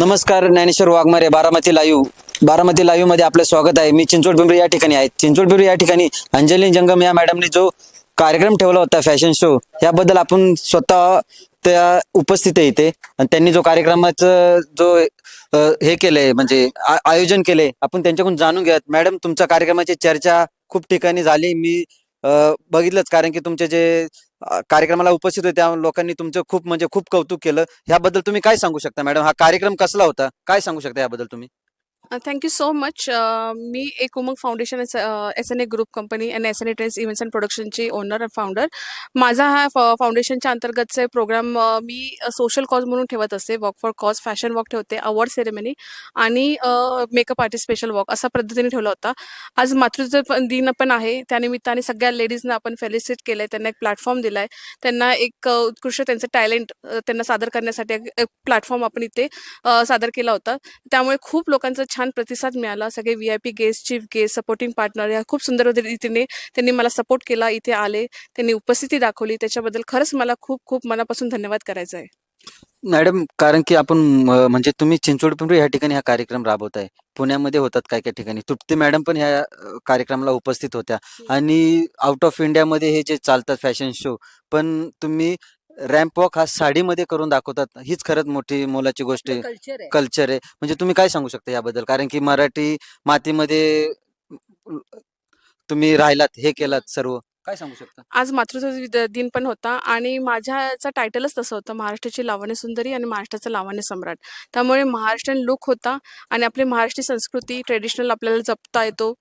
नमस्कार ज्ञानेश्वर वाघमारे बारामती लाईव्ह. बारामती लाईव्हमध्ये आपलं स्वागत आहे. मी चिंचवड पिंपरी या ठिकाणी आहे. चिंचवड पिंपरी या ठिकाणी अंजली जंगम या मॅडमने जो कार्यक्रम ठेवला होता फॅशन शो याबद्दल आपण स्वतः त्या उपस्थित आहे इथे. आणि त्यांनी जो कार्यक्रमाचं जो अ, हे केलंय म्हणजे आ- आयोजन केले आपण त्यांच्याकडून जाणून घ्या मॅडम तुमच्या कार्यक्रमाची चर्चा खूप ठिकाणी झाली. मी अ, बघितलंच कारण की तुमचे जे कार्यक्रमाला उपस्थित होते. त्या लोकांनी तुमचं खूप म्हणजे खूप कौतुक केलं. ह्याबद्दल तुम्ही काय सांगू शकता मॅडम? हा कार्यक्रम कसला होता? काय सांगू शकता याबद्दल तुम्ही? थँक्यू सो मच मी एक Umang foundation S N A group company and S N A trends events and प्रोडक्शनची owner and founder माझा हा uh, फाउंडेशनच्या अंतर्गतचे प्रोग्राम uh, मी uh, सोशल कॉज म्हणून ठेवत असते. Walk for cause fashion walk ठेवते अवॉर्ड सेरेमनी आणि मेकअप आर्टिस्ट स्पेशल वॉक असा पद्धतीने ठेवला होता. आज मातृत्व दिन पण आहे. त्यानिमित्ताने सगळ्या लेडीजना आपण फेलिसिट केलं आहे त्यांना एक प्लॅटफॉर्म दिलाय. त्यांना एक उत्कृष्ट त्यांचं टॅलेंट त्यांना सादर करण्यासाठी एक प्लॅटफॉर्म आपण इथे सादर केला होता. त्यामुळे खूप लोकांचा छान प्रतिसाद मिळाला. सगळे V I P guest chief guest supporting partner या खूप सुंदर रीतीने त्यांनी मला सपोर्ट केला इथे आले. त्यांनी उपस्थिती दाखवली. त्याच्याबद्दल खरंच मला खूप खूप मनापासून धन्यवाद करायचा आहे. मॅडम कारण की आपण म्हणजे तुम्ही चिंचवड पिंपरी ह्या ठिकाणी हा कार्यक्रम राबवताय. पुण्यामध्ये होतात काय काय ठिकाणी. तृप्ती मॅडम पण ह्या कार्यक्रमाला उपस्थित होत्या. आणि आउट ऑफ इंडियामध्ये हे जे चालतात फॅशन शो पण तुम्ही रॅम्प वॉक हा साडीमध्ये करून दाखवतात. हीच खरंच मोठी मोलाची गोष्ट आहे. कल्चर आहे. कल्चर आहे. म्हणजे तुम्ही काय सांगू शकता याबद्दल? कारण की मराठी मातीमध्ये तुम्ही राहिलात हे केलात सर्व. काय सांगू शकता? आज मातृत्व दिन पण होता आणि माझ्याचा टायटलच तसं होतं महाराष्ट्राची लावण्य सुंदरी आणि महाराष्ट्राचा लावण्य सम्राट. त्यामुळे महाराष्ट्रीयन लुक होता आणि आपली महाराष्ट्री संस्कृती ट्रेडिशनल आपल्याला जपता येतो.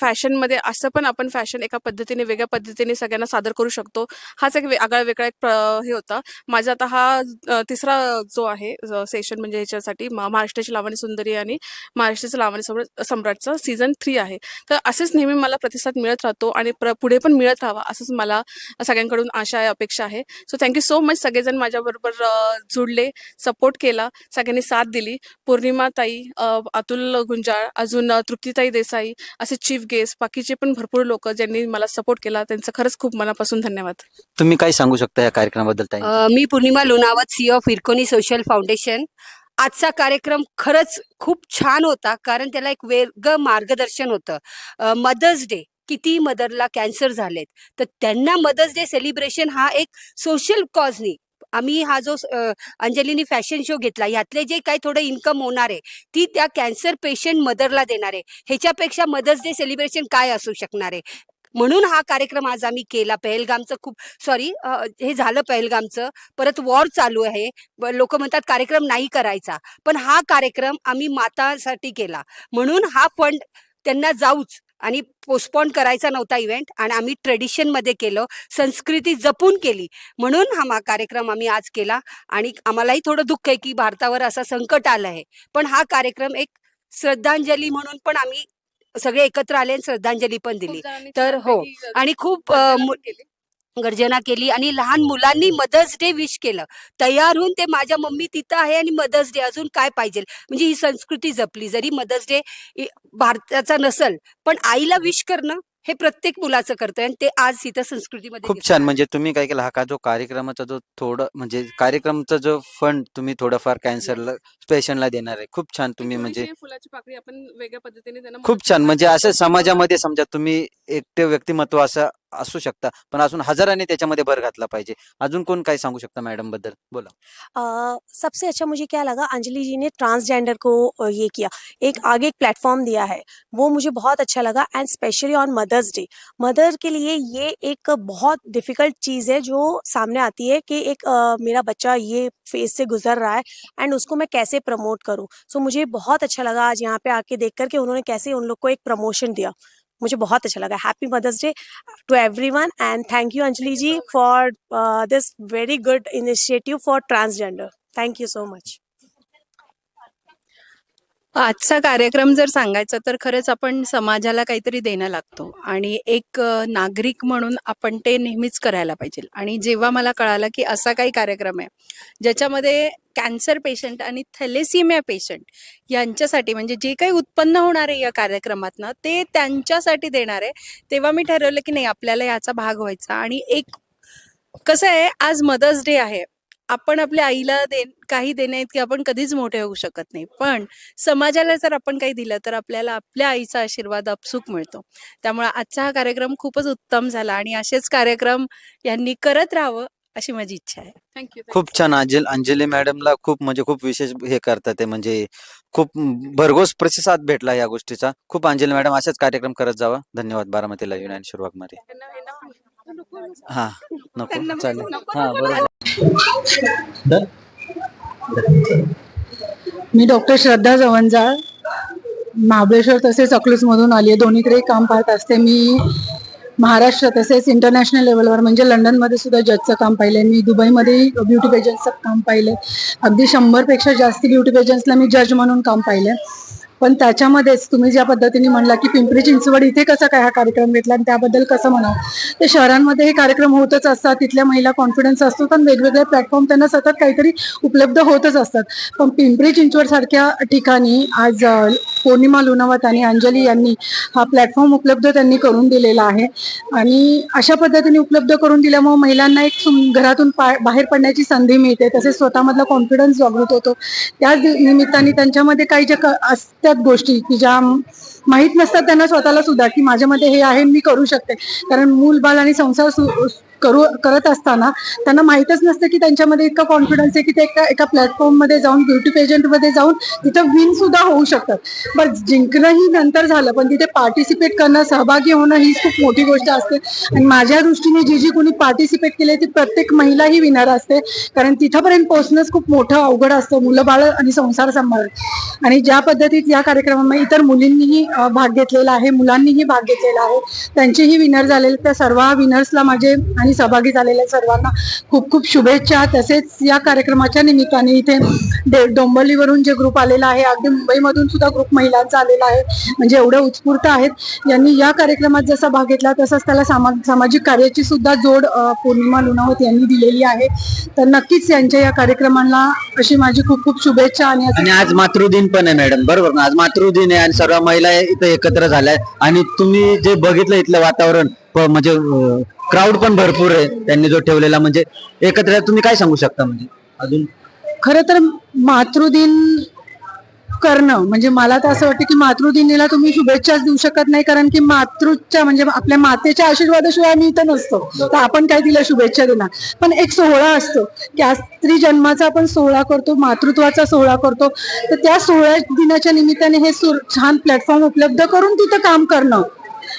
फॅशनमध्ये असं पण आपण फॅशन एका पद्धतीने वेगळ्या पद्धतीने सगळ्यांना सादर करू शकतो. हाच एक आगळा वेगळा एक हे होता. माझा आता हा तिसरा जो आहे सेशन म्हणजे ह्याच्यासाठी महाराष्ट्राची लावणी सुंदरी आणि महाराष्ट्राचं लावणी सम्राट सम्राटचं सीझन थ्री आहे. तर असेच नेहमी मला प्रतिसाद मिळत राहतो आणि पुढे पण मिळत राहावा असंच मला सगळ्यांकडून आशा आहे अपेक्षा आहे. सो थँक्यू सो मच सगळेजण माझ्याबरोबर जुडले सपोर्ट केला सगळ्यांनी साथ दिली. पौर्णिमा ताई अतुल गुंजाळ अजून तृप्तीताई देसाई असे चीफ गेस्ट बाकीचे पण भरपूर लोक ज्यांनी मला सपोर्ट केला त्यांचं खरंच खूप मनापासून धन्यवाद. तुम्ही काय सांगू शकता या कार्यक्रमाबद्दल मी पूर्णिमा लोणावत सी ऑफ इरकोनी सोशल फाउंडेशन आजचा कार्यक्रम खरंच खूप छान होता कारण त्याला एक वेगळं मार्गदर्शन होतं. मदर्स डे किती मदरला कॅन्सर झालेत. तर त्यांना मदर्स डे सेलिब्रेशन हा एक सोशल कॉजनी. आम्ही हा जो अंजलीनी फॅशन शो घेतला यातले जे काही थोडं इन्कम होणार आहे ती त्या कॅन्सर पेशंट मदरला देणार आहे. ह्याच्यापेक्षा मदर्स डे सेलिब्रेशन काय असू शकणार आहे? म्हणून हा कार्यक्रम आज आम्ही केला. पहलगामचं खूप सॉरी हे झालं पहलगामचं. परत वॉर चालू आहे. लोक म्हणतात कार्यक्रम नाही करायचा. पण हा कार्यक्रम आम्ही मातासाठी केला. म्हणून हा फंड त्यांना जाऊच. आणि पोस्टपोन करायचा नव्हता इव्हेंट आणि आम्ही ट्रेडिशनमध्ये केलं संस्कृती जपून केली. म्हणून हा कार्यक्रम आम्ही आज केला आणि आम्हालाही थोडं दुःख आहे की भारतावर असं संकट आलं आहे. पण हा कार्यक्रम एक श्रद्धांजली म्हणून पण आम्ही सगळे एकत्र आले आणि श्रद्धांजली पण दिली. तर हो आणि खूप गर्जना केली आणि लहान मुलांनी मदर्स डे विश केलं. तयार होऊन ते माझ्या मम्मी तिथं आहे आणि मदर्स डे अजून काय पाहिजे? म्हणजे ही संस्कृती जपली. जरी मदर्स डे भारताचा नसल पण आईला विश करणं हे प्रत्येक मुलाचं कर्तव्य आणि ते आज इथं संस्कृतीमध्ये खूप. छान. म्हणजे तुम्ही काय केलं? हा का जो कार्यक्रमाचा जो थोडं म्हणजे कार्यक्रमचा जो फंड तुम्ही थोडंफार कॅन्सरला पेशंटला देणार आहे. खूप छान तुम्ही म्हणजे फुलाची पाकळी आपण वेगळ्या पद्धतीने त्यांना खूप छान. म्हणजे. असं समाजामध्ये समजा तुम्ही एकटे व्यक्तिमत्व असं असू शकता. पण अजून हजाराने त्याच्यामध्ये भर घातला पाहिजे. अजून कोण काय सांगू शकता मॅडमबद्दल? बोला. सबसे अच्छा मुझे क्या लगा? अंजलि जी ने ट्रांसजेंडर को ये किया. एक आगे एक प्लेटफॉर्म दिया है. वो मुझे बहुत अच्छा लगा and specially on mother's day mother के लिए ये एक बहुत डिफिकल्ट चीज़ है जो सामने आती है कि एक मेरा बच्चा ये फेज से गुजर रहा है एंड उसको मैं कैसे प्रमोट करूँ? सो मुझे बहुत अच्छा लगा आज यहाँ पे आके देख करके उन्होंने कैसे उन लोग को एक प्रमोशन दिया. मुझे बहुत अच्छा लगा। Happy mother's day to everyone and thank you Anjali ji for this very good initiative for transgender thank you so much आजचा कार्यक्रम जर सांगायचा तर खरंच आपण समाजाला काहीतरी देणं लागतो. आणि एक अ, नागरिक म्हणून आपण ते नेहमीच करायला पाहिजे. आणि जेव्हा मला कळालं की असा काही कार्यक्रम आहे ज्याच्यामध्ये कॅन्सर पेशंट आणि थॅलेसिमिया पेशंट यांच्यासाठी म्हणजे जे काही उत्पन्न होणार आहे या कार्यक्रमातनं ते त्यांच्यासाठी देणार आहे. तेव्हा मी ठरवलं की नाही आपल्याला याचा भाग व्हायचा. आणि एक कसं आहे आज मदर्स डे आहे. आपण आपल्या आईला दे काही देण्याइतके आपण कधीच मोठे होऊ शकत नाही. पण समाजाला जर आपण काही दिलं तर आपल्याला आपल्या आईचा आशीर्वाद अपसूक मिळतो. त्यामुळे आजचा हा कार्यक्रम खूपच उत्तम झाला आणि असेच कार्यक्रम यांनी करत राहावं अशी माझी इच्छा आहे. थँक्यू खूप छान. अंजल अंजली मॅडमला खूप म्हणजे खूप विशेष हे करतात ते म्हणजे खूप भरघोस प्रतिसाद भेटला या गोष्टीचा. खूप अंजली मॅडम असेच कार्यक्रम करत जावा. धन्यवाद. बारामतीला सुरुवात मध्ये. हा नको चालेल. हा बरोबर. मी डॉक्टर श्रद्धा जवंजाळ महाबळेश्वर तसेच अकलूजमधून आली आहे दोन्हीकडे काम पाहत असते. मी महाराष्ट्र तसेच इंटरनॅशनल लेवलवर म्हणजे लंडनमध्ये सुद्धा जजचं काम पाहिलंय. मी दुबईमध्ये ब्युटी पेजंट्सचं काम पाहिलंय. अगदी शंभरपेक्षा जास्त ब्युटी पेजंट्सला मी जज म्हणून काम पाहिलंय. पण त्याच्यामध्येच तुम्ही ज्या पद्धतीने म्हणला की पिंपरी चिंचवड इथे कसा काय हा कार्यक्रम घेतला आणि त्याबद्दल कसं म्हणावं ते शहरांमध्ये हे कार्यक्रम होतच असतात तिथल्या महिला कॉन्फिडन्स असतो पण वेगवेगळे प्लॅटफॉर्म त्यांना सतत काहीतरी उपलब्ध होतच असतात. पण पिंपरी चिंचवड सारख्या ठिकाणी आज पौर्णिमा लुनावत आणि अंजली यांनी हा प्लॅटफॉर्म उपलब्ध त्यांनी करून दिलेला आहे. आणि अशा पद्धतीने उपलब्ध करून दिल्यामुळे महिलांना एक घरातून पा- बाहेर पडण्याची संधी मिळते. तसेच स्वतःमधला कॉन्फिडन्स जागृत होतो. त्याच निमित्ताने त्यांच्यामध्ये काही ज्या क- असतात गोष्टी की ज्या माहीत नसतात त्यांना स्वतःला सुद्धा की माझ्यामध्ये हे आहे मी करू शकते. कारण मूल बाल आणि संसार करू करत असताना त्यांना माहीतच नसतं की त्यांच्यामध्ये इतका कॉन्फिडन्स आहे की ते एका एका प्लॅटफॉर्ममध्ये जाऊन ब्युटी पेजंटमध्ये जाऊन तिथं विन सुद्धा होऊ शकतात. बरं जिंकणंही नंतर झालं पण तिथे पार्टिसिपेट करणं सहभागी होणं हीच खूप मोठी गोष्ट असते. आणि माझ्या दृष्टीने जी जी कोणी पार्टिसिपेट केली ती प्रत्येक महिला ही विनर असते. कारण तिथंपर्यंत पोहोचणंच खूप मोठं अवघड असतं मुलं बाळ आणि संसार सांभाळ आणि ज्या पद्धतीत या कार्यक्रमामध्ये इतर मुलींनीही भाग घेतलेला आहे मुलांनीही भाग घेतलेला आहे त्यांचेही विनर झालेले त्या सर्व विनर्सला माझे आणि सहभागी झालेल्या सर्वांना खूप खूप शुभेच्छा. तसेच या कार्यक्रमाच्या निमित्ताने इथे डे- जे ग्रुप आलेला आहे अगदी मुंबईमधून सुद्धा ग्रुप महिलांचा आलेला आहे म्हणजे एवढे उत्स्फूर्त आहेत. यांनी या कार्यक्रमात जसा भाग घेतला तसंच त्याला सामा सामाजिक कार्याची सुद्धा जोड पौर्णिमा लुणावत यांनी दिलेली आहे. तर नक्कीच यांच्या या कार्यक्रमांना अशी माझी खूप खूप शुभेच्छा आणि आणि आज मातृदिन पण आहे मॅडम बरोबर ना? आज मातृदिन आहे आणि सर्व महिला इथं एकत्र झाल्या आणि तुम्ही जे बघितलं इथलं वातावरण प- म्हणजे क्राऊड पण भरपूर आहे त्यांनी जो ठेवलेला. म्हणजे एकत्र आहे. तुम्ही काय सांगू शकता म्हणजे? अजून? खर तर मातृदिन करणं. म्हणजे मला तर असं वाटतं की मातृदिनीला तुम्ही शुभेच्छाच देऊ शकत नाही कारण की मातृच्या म्हणजे आपल्या मातेच्या आशीर्वादाशिवाय आम्ही इथं नसतो. तर आपण काय तिला शुभेच्छा देणार? पण एक सोहळा असतो की आज स्त्री जन्माचा आपण सोहळा करतो मातृत्वाचा सोहळा करतो. तर त्या सोहळ्या दिनाच्या निमित्ताने हे सुर- छान प्लॅटफॉर्म उपलब्ध करून तिथं काम करणं.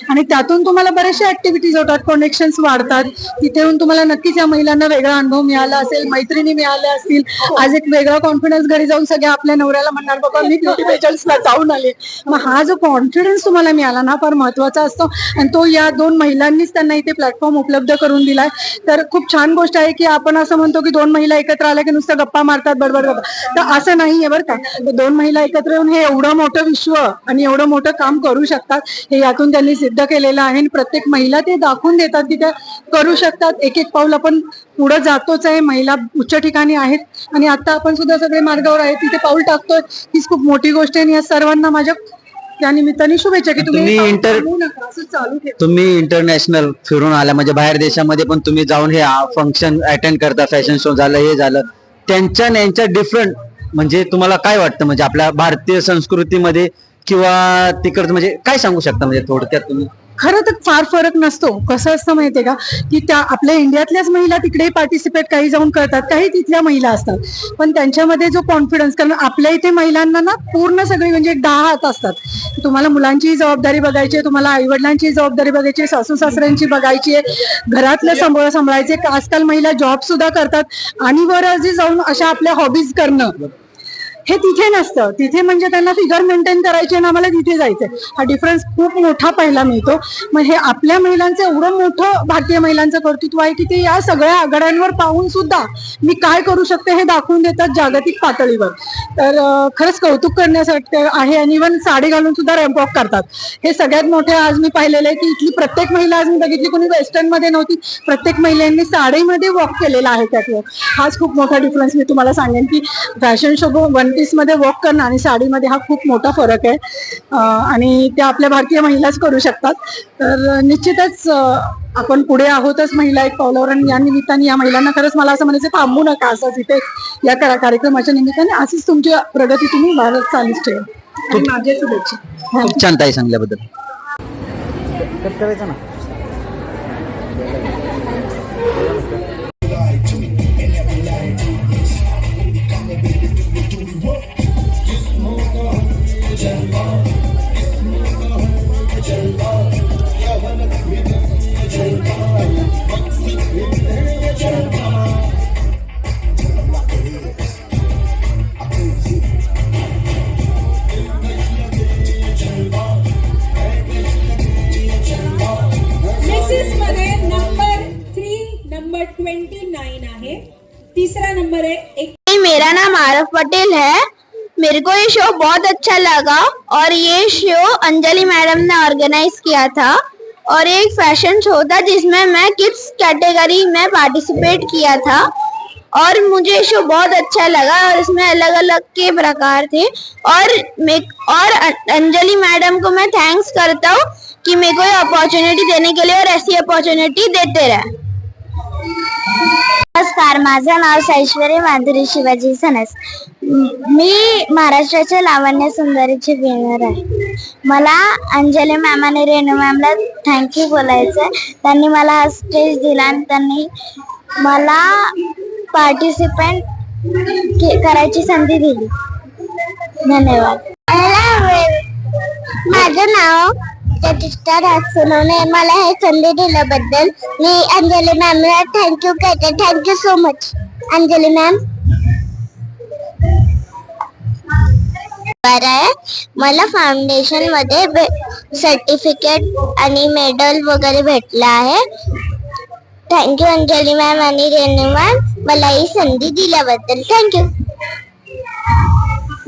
आणि त्यातून तुम्हाला बऱ्याचशा ऍक्टिव्हिटीज होतात. कनेक्शन वाढतात. तिथे येऊन तुम्हाला नक्कीच या महिलांना वेगळा अनुभव मिळाला असेल मैत्रिणी मिळाल्या असतील. आज एक वेगळा कॉन्फिडन्स घरी जाऊन सगळ्या आपल्या नवऱ्याला म्हणणार बाबा मी ब्युटी पेजंट्सला जाऊन आले. मग हा जो कॉन्फिडन्स तुम्हाला मिळाला ना फार महत्त्वाचा असतो. आणि तो या दोन महिलांनीच त्यांना इथे प्लॅटफॉर्म उपलब्ध करून दिलाय. तर खूप छान गोष्ट आहे की आपण असं म्हणतो की दोन महिला एकत्र आल्या की नुसतं गप्पा मारतात बरोबर गप्पा तर असं नाहीये बरं का. दोन महिला एकत्र येऊन हे एवढं मोठं विश्व आणि एवढं मोठं काम करू शकतात हे यातून त्यांनी सिद्ध केलेलं आहे आणि प्रत्येक महिला ते दाखवून देतात की त्या करू शकतात. एक एक पाऊल आपण पुढे जातोच आहे. महिला उच्च ठिकाणी आहेत आणि आता आपण सुद्धा सगळे मार्गावर आहेत. तिथे पाऊल टाकतोय. हीच खूप मोठी गोष्ट आहे आणि या सर्वांना माझ्या त्या निमित्ताने शुभेच्छा की तुम्ही इंटर- तुम्ही इंटरनॅशनल फिरून आला. म्हणजे बाहेर देशामध्ये पण तुम्ही जाऊन हे फंक्शन अटेंड करता. फॅशन शो झालं हे झालं. त्यांच्या यांच्या डिफरंट म्हणजे तुम्हाला काय वाटतं? म्हणजे आपल्या भारतीय संस्कृतीमध्ये किंवा तिकडचं म्हणजे काय सांगू शकता म्हणजे थोडक्यात तुम्ही? खरं तर फार फरक नसतो. कसं असतं माहितीये का? की त्या आपल्या इंडियातल्याच महिला तिकडे पार्टिसिपेट काही जाऊन करतात काही तिथल्या महिला असतात. पण त्यांच्यामध्ये जो कॉन्फिडन्स कारण आपल्या इथे महिलांना ना पूर्ण सगळी म्हणजे एक दहा हात असतात. तुम्हाला मुलांची जबाबदारी बघायची आहे तुम्हाला आईवडिलांची जबाबदारी बघायची आहे सासू सासऱ्यांची बघायची आहे घरातलं सांभाळ सांभाळायचे आजकाल महिला जॉब सुद्धा करतात आणि वर अजी जाऊन अशा आपल्या हॉबीज करणं. हे तिथे नसतं. तिथे म्हणजे त्यांना फिगर मेंटेन करायची आणि आम्हाला तिथे जायचंय. हा डिफरन्स खूप मोठा पाहायला मिळतो. मग हे आपल्या महिलांचं एवढं मोठं भारतीय महिलांचं कर्तृत्व आहे की ते या सगळ्या आघाड्यांवर पाहून सुद्धा मी काय करू शकते हे दाखवून देतात जागतिक पातळीवर. तर खरंच कौतुक करण्यासाठी आहे आणि इव्हन साडी घालून सुद्धा रॅम्प वॉक करतात. हे सगळ्यात मोठे आज मी पाहिलेलं आहे की इथली प्रत्येक महिला आज मी बघितली कोणी वेस्टर्नमध्ये नव्हती. प्रत्येक महिलांनी साडीमध्ये वॉक केलेला आहे त्यात हाच खूप मोठा डिफरन्स मी तुम्हाला सांगेन की फॅशन शो वन मध्ये वॉक करणं आणि साडीमध्ये हा खूप मोठा फरक आहे. आणि त्या आपल्या भारतीय महिलाच करू शकतात. तर निश्चितच आपण पुढे आहोतच महिला एक पावलावर आणि या निमित्ताने या महिलांना खरंच मला असं म्हणायचं थांबू नका असंच इथे या करा- कार्यक्रमाच्या निमित्ताने. अशीच तुमची प्रगती तुम्ही भारत चालूच ठेवा. माझ्या शुभेच्छा. खूप छान ताई सांगल्याबद्दल तीसरा नंबर है, एक मेरा नाम आरफ पटेल है। मेरे को ये शो बहुत अच्छा लगा और ये शो अंजलि मैडम ने ऑर्गेनाइज किया था। और एक फ़ैशन शो था जिसमें मैं किड्स कैटेगरी में पार्टिसिपेट किया था। और मुझे शो बहुत अच्छा लगा और इसमें अलग अलग के प्रकार थे। और मैं, और अंजलि मैडम को मैं थैंक्स करता हूँ कि मेरे को ये अपॉर्चुनिटी देने के लिए और ऐसी अपॉर्चुनिटी देते रहे। नमस्कार माझं नाव साईश्वरी माधुरी शिवाजी सनस. मी महाराष्ट्राच्या लावण्य सुंदरीची विनर आहे. मला अंजली मॅम आणि रेणू मॅमला थँक्यू बोलायचं आहे त्यांनी मला हा स्टेज दिला आणि त्यांनी मला पार्टिसिपेंट करायची संधी दिली. धन्यवाद. माझं नाव प्रतिष्ठा मला हे संधी दिल्याबद्दल मी अंजली मॅमला थँक्यू करते thank you so much Anjali ma'am आहे. मला फाउंडेशनमध्ये सर्टिफिकेट आणि मेडल वगैरे भेटला आहे. थँक्यू अंजली मॅम आणि रेणू मॅम मला ही संधी दिल्याबद्दल थँक्यू